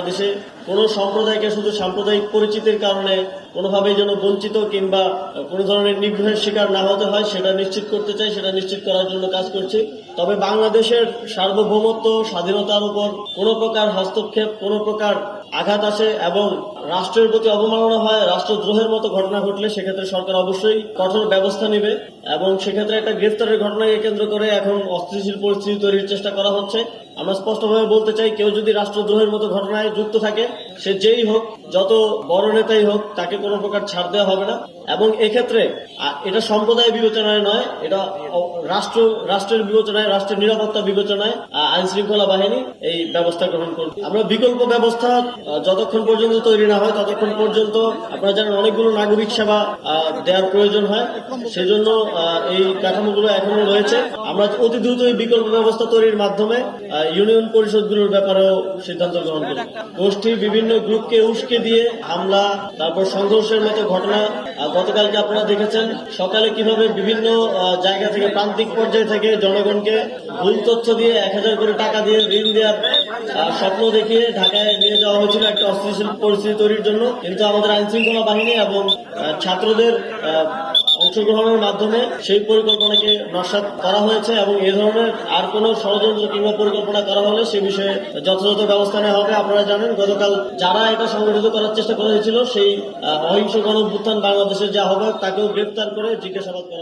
বাংলাদেশে কোনো সম্প্রদায়কে শুধু সাম্প্রদায়িক পরিচিতির কারণে কোনোভাবেই যেন বঞ্চিত কিংবা কোনো ধরনের নিগ্রহের শিকার না হতে হয়, সেটা নিশ্চিত করতে চাই, সেটা নিশ্চিত করার জন্য কাজ করছি। তবে বাংলাদেশের সার্বভৌমত্ব, স্বাধীনতার উপর কোনো প্রকার হস্তক্ষেপ, কোনো প্রকার আঘাত আসে এবং রাষ্ট্রের প্রতি অবমাননা হয়, রাষ্ট্রদ্রোহের মতো ঘটনা ঘটলে সেক্ষেত্রে সরকার অবশ্যই কঠোর ব্যবস্থা নেবে এবং সেক্ষেত্রে একটা গ্রেফতারের ঘটনাকে কেন্দ্র করে এখন অস্থিতিশীল পরিস্থিতি তৈরির চেষ্টা করা হচ্ছে। আমরা স্পষ্টভাবে বলতে চাই, কেউ যদি রাষ্ট্রদ্রোহের মতো ঘটনায় যুক্ত থাকে, সে যেই হোক, যত বড় নেতাই হোক, তাকে কোনো প্রকার ছাড় দেওয়া হবে না। এবং এক্ষেত্রে এটা সম্প্রদায় বিবেচনায় নয়, এটা রাষ্ট্র, রাষ্ট্রের বিবেচনায়, রাষ্ট্রের নিরাপত্তা বিবেচনায় আইন শৃঙ্খলা বাহিনী এই ব্যবস্থা গ্রহণ করবে। আমরা বিকল্প ব্যবস্থা যতক্ষণ পর্যন্ত তৈরি না হয়, ততক্ষণ পর্যন্ত আপনারা জানেন অনেকগুলো নাগরিক সেবা দেওয়ার প্রয়োজন হয়। সেজন্য এই কাঠামোগুলো এখনও রয়েছে। আমরা অতি দ্রুত এই বিকল্প ব্যবস্থা তৈরির মাধ্যমে ইউনিয়ন পরিষদগুলোর ব্যাপারেও সিদ্ধান্ত গ্রহণ করব। গোষ্ঠীর বিভিন্ন গ্রুপকে উস্কে দিয়ে হামলা, তারপর সংঘর্ষের মতো ঘটনা গতকালকে আপনারা দেখেছেন। সকালে কীভাবে বিভিন্ন জায়গা থেকে প্রান্তিক পর্যায় থেকে জনগণকে ভুল তথ্য দিয়ে এক হাজার করে টাকা দিয়ে ঋণ দেওয়ার স্বপ্ন দেখিয়ে ঢাকায় নিয়ে যাওয়া হয়েছিল একটা অস্থিতিশীল পরিস্থিতি তৈরির জন্য। কিন্তু আমাদের আইনশৃঙ্খলা বাহিনী এবং ছাত্রদের অংশগ্রহণের মাধ্যমে সেই পরিকল্পনাকে নস্বাত করা হয়েছে এবং এ ধরনের আর কোনো ষড়যন্ত্র কিংবা পরিকল্পনা করা হলে সে বিষয়ে যথাযথ ব্যবস্থা নেওয়া হবে আপনারা জানেন, গতকাল যারা এটা সংগঠিত করার চেষ্টা করা হয়েছিল সেই অহিংস গণ বাংলাদেশের যা হবে তাকেও গ্রেপ্তার করে জিজ্ঞাসাবাদ করা।